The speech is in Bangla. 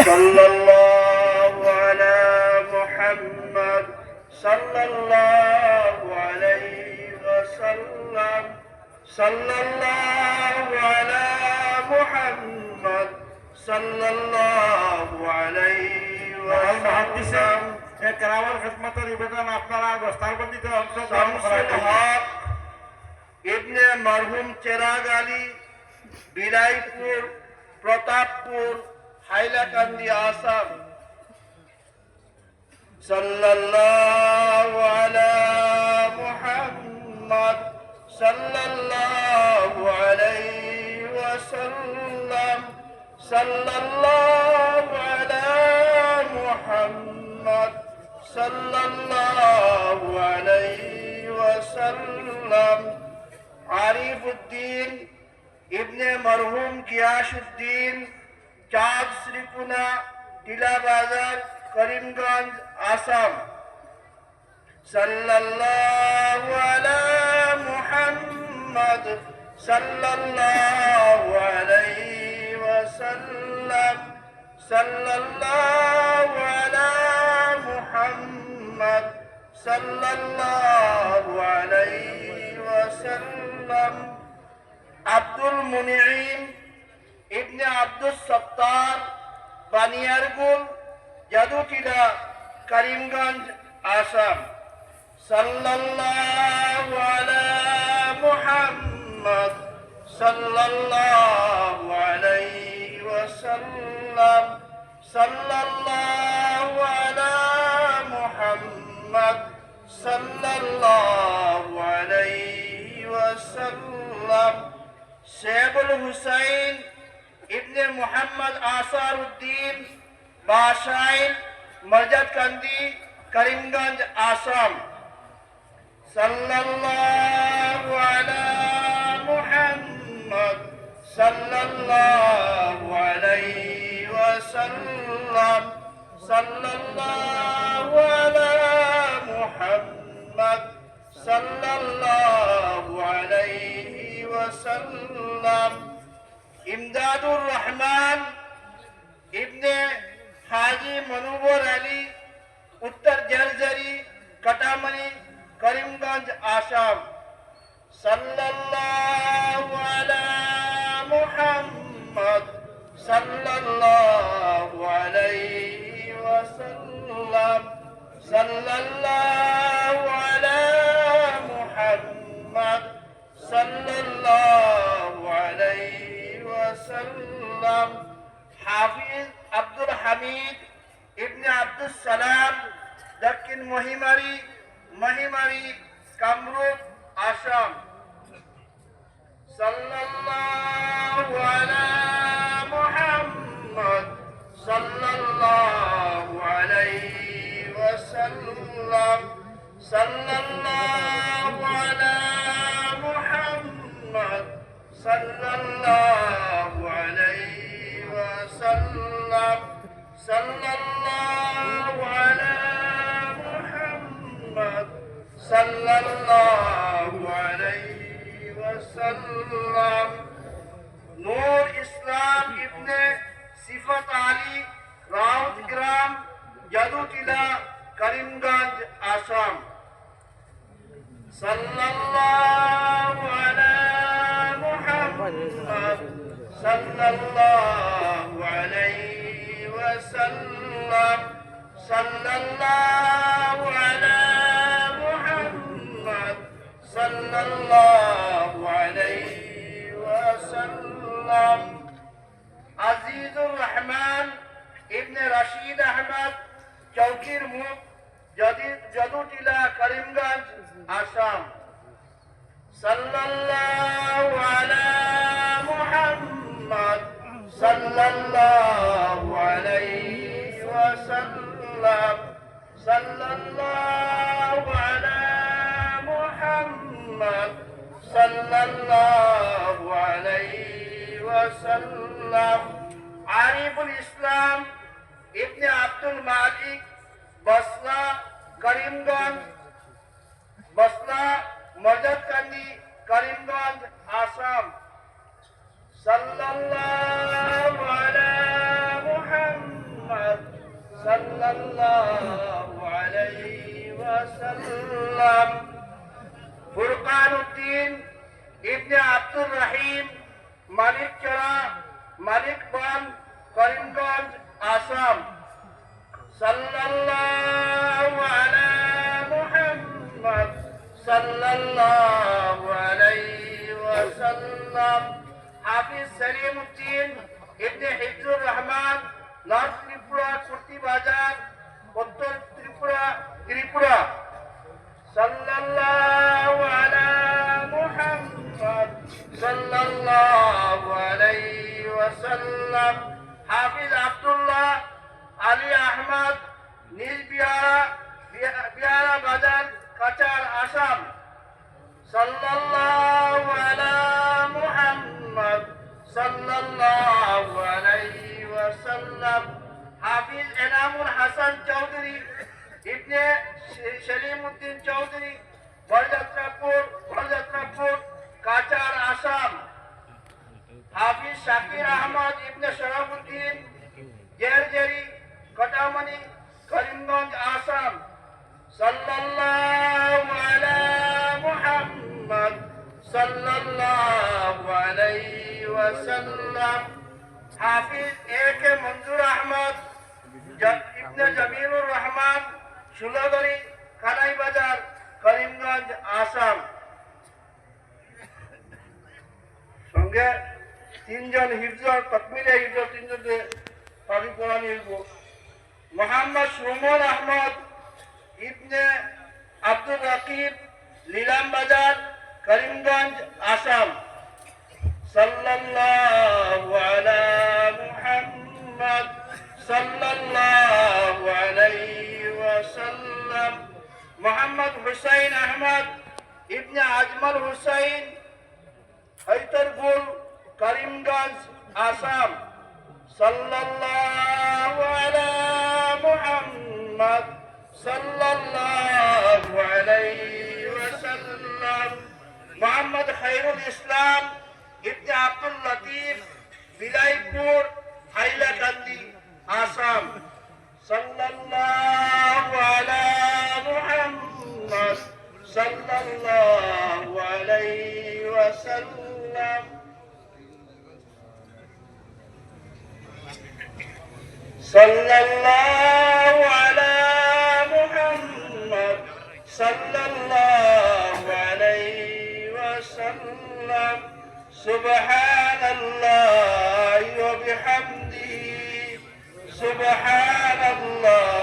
صلى الله على محمد صلى الله عليه وسلم صلى الله على محمد صلى الله عليه وسلم কেরামার খেদমতের নিবেদন আপনারা গোস্তালবন্দিতে অংশগ্রহণ শামসুল করাবেন হক ইবনে মরহুম চেরাগ আলী বিলাইপুর প্রতাপপুর হাইলাকান্দি আসাম সাল্লাল্লাহু আলা মুহাম্মদ সাল্লাল্লাহু আলাইহি ওয়াসাল্লাম সাল্লাল্লাহু আলা মুহাম্মদ সাল্লাল্লাহু আলাইহি ওয়াসাল্লাম আরিফ উদ্দিন ইবনে মরহুম গিয়াসউদ্দিন চাঁদ শ্রীপুনা টিলা বাজার করিমগঞ্জ আসাম মুহাম্মদ আলা মুহাম্মদ সাল্লাল্লাহু আলাইহি আব্দুল মুনিম ইবনে আব্দুল সত্তার বানিয়ারগুল জাদুটিলা করিমগঞ্জ, আসাম। সাল্লাল্লাহু আলা মুহাম্মদ সাল্লাল্লাহু আলাইহি ওয়াসাল্লাম। সাল্লাল্লাহু আলা মুহাম্মদ সাল্লাল্লাহু আলাইহি ওয়াসাল্লাম। শেবুল হুসাইন ইবনে মুহাম্মদ আসার উদ্দিন বাসাইল মরজাদ কান্দি করিমগঞ্জ, আসাম। সাল্লাল্লাহু আলা মুহাম্মদ সাল্লাল্লাহু আলাইহি ওয়াসাল্লাম। সাল্লাল্লাহু আলা इमदादुर रहमान इब्ने हाजी मनोबर अली उत्तर जर्जरी कटामनी करीमगंज आसाम सल्लल्लाहु अलैहि मुहम्मद सल्लल्लाहु अलैहि वसल्लम सल्लल्लाहु ওয়াসাল্লাম হাফিজ আব্দুল হামিদ ইবনে আব্দুল সালাম, দক্ষিণ মহিমারি মহিমারি কামরূপ, আসাম। সাল্লাল্লাহু আলা মুহাম্মদ সাল্লাল্লাহু আলাইহি ওয়াসাল্লাম। সাল্লাল্লাহু আলা মুহাম্মদ صلى الله عليه وسلم. صلى الله على محمد. صلى الله عليه وسلم. نور إسلام ابن صفات علي. আলাইহি ওয়াসাল্লাম সাল্লাল্লাহু আলা মুহাম্মদ সাল্লাল্লাহু আলাইহি ওয়াসাল্লাম আজিজুর রহমান ইবনে রশিদ আহমদ চৌকির মুখ যদুটিলা করিমগঞ্জ আসাম সাল্লাল্লাহু আলা মুহাম্মদ সাল্লাল্লাহু আলাইহি ওয়াসাল্লাম, সাল্লাল্লাহু আলা মুহাম্মদ, সাল্লাল্লাহু আলাইহি ওয়াসাল্লাম। আরিফুল ইসলাম, ইবনে আব্দুল মালিক বসরা করিমগঞ্জ বসরা মজদকান্দি করিমগঞ্জ, আসাম। সাল্লাল্লাহু আলা মুহাম্মদ সাল্লাল্লাহু আলাইহি ওয়াসাল্লাম ফুরকান উদ্দিন ইবনে আব্দুর রহিম মালিক চড়া মালিক বন করিমগঞ্জ আসাম সাল্লাল্লাহু আলা মুহাম্মদ সাল্লাল্লাহু আলাইহি ওয়াসাল্লাম হাফিজ সেলিম উদ্দিন ইবনে হিজুর রহমান, নর্থ ত্রিপুরা কুর্তি বাজার উত্তর ত্রিপুরা ত্রিপুরা। সাল্লাল্লাহু আলা মুহাম্মদ সাল্লাল্লাহু আলাইহি ওয়াসাল্লাম। হাফিজ আব্দুল্লাহ আলী আহমদ, নিজ বিহারা বিহারা বাজার কাচার আসাম। সাল্লাল্লাহু আলা সাল্লাল্লাহু আলাইহি ওয়াসাল্লাম হাফিজ এনামুল হাসান চৌধুরী, ইবনে সেলিম উদ্দিন চৌধুরী, বরযাত্রাপুর বরযাত্রাপুর আহমদ ইবনে শরাফুদ্দিন জেরজেরি কটামণি করিমগঞ্জ আসাম সাল্লাল্লাহু আলা মুহাম্মদ সাল্লাল্লাহু আলাইহি ওয়াসাল্লাম হাফিজ এ কে মঞ্জুর আহমদ জ- ইবনে জমিরুর রহমান সুলদরি কানাই বাজার, করিমগঞ্জ, আসাম। সঙ্গে তিনজন হিফজর, তকমিলে হিফজর, তিনজনকে পাবি কোরআন হিফব মোহাম্মদ সুমন আহমদ, ইবনে আব্দুল রাকিব লিলাম বাজার, করিমগঞ্জ, আসাম। সাল্লাল্লাহু আলা মুহাম্মদ সাল্লাল্লাহু আলাইহি ওয়াসাল্লাম। মোহাম্মদ হুসাইন আহমদ ইবনে আজমল হুসাইন, হৈতরপুর, করিমগঞ্জ, আসাম। সাল্লাল্লাহু আলা মুহাম্মদ সাল্লাল্লাহু আলাইহি ওয়াসাল্লাম। মোহাম্মদ খায়রুল ইসলাম ইবনে আব্দুল লতিফ, বিলাইপুর, হাইলাকান্দি। حسن صلى الله على محمد. صلى الله عليه وسلم. صلى الله على محمد. صلى الله عليه وسلم. سبحان الله. سبحان